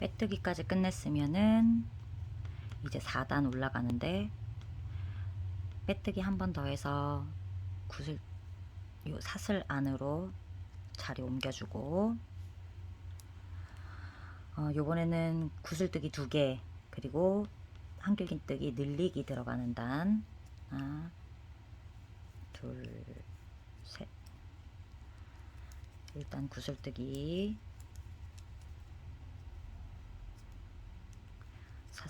빼뜨기까지 끝냈으면은 이제 4단 올라가는데 빼뜨기 한 번 더 해서 구슬 요 사슬 안으로 자리 옮겨주고 어, 요번에는 구슬뜨기 두 개 그리고 한길긴뜨기 늘리기 들어가는 단. 하나 둘 셋. 일단 구슬뜨기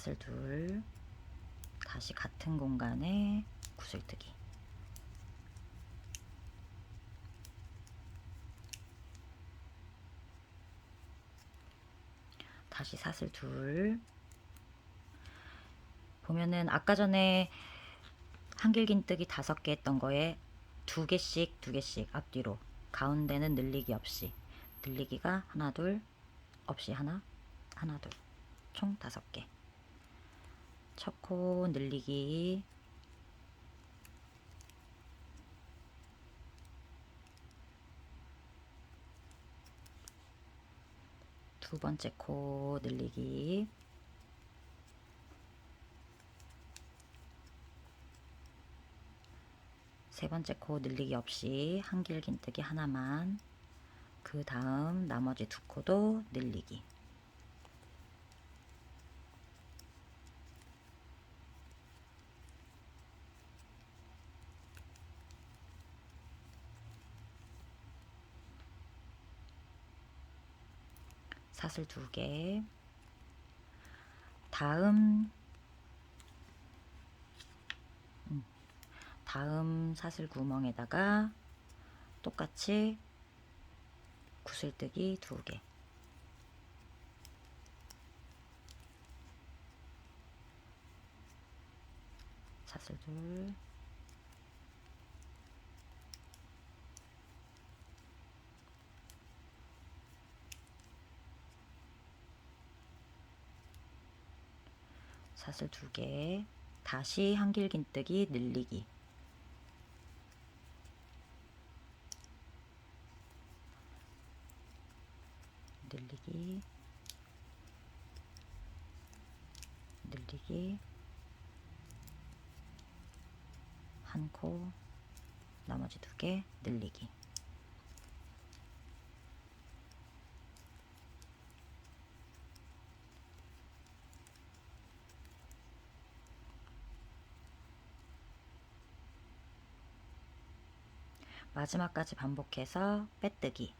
사슬 둘. 다시 같은 공간에 구슬뜨기. 다시 사슬 둘. 보면은 아까 전에 한길긴뜨기 다섯 개 했던 거에 두 개씩 두 개씩 앞뒤로 가운데는 늘리기 없이 늘리기가 하나 둘 없이 하나 하나 둘. 총 다섯 개 첫코 늘리기. 두 번째 코 늘리기. 세 번째 코 늘리기 없이 한길긴뜨기 하나만. 그 다음 나머지 두 코도 늘리기 사슬 두 개. 다음 음, 다음 사슬 구멍에다가 똑같이 구슬뜨기 두 개. 사슬 둘. 사슬 두 개, 다시 한길긴뜨기 늘리기. 늘리기, 늘리기, 한 코, 나머지 두 개 늘리기. 마지막까지 반복해서 빼뜨기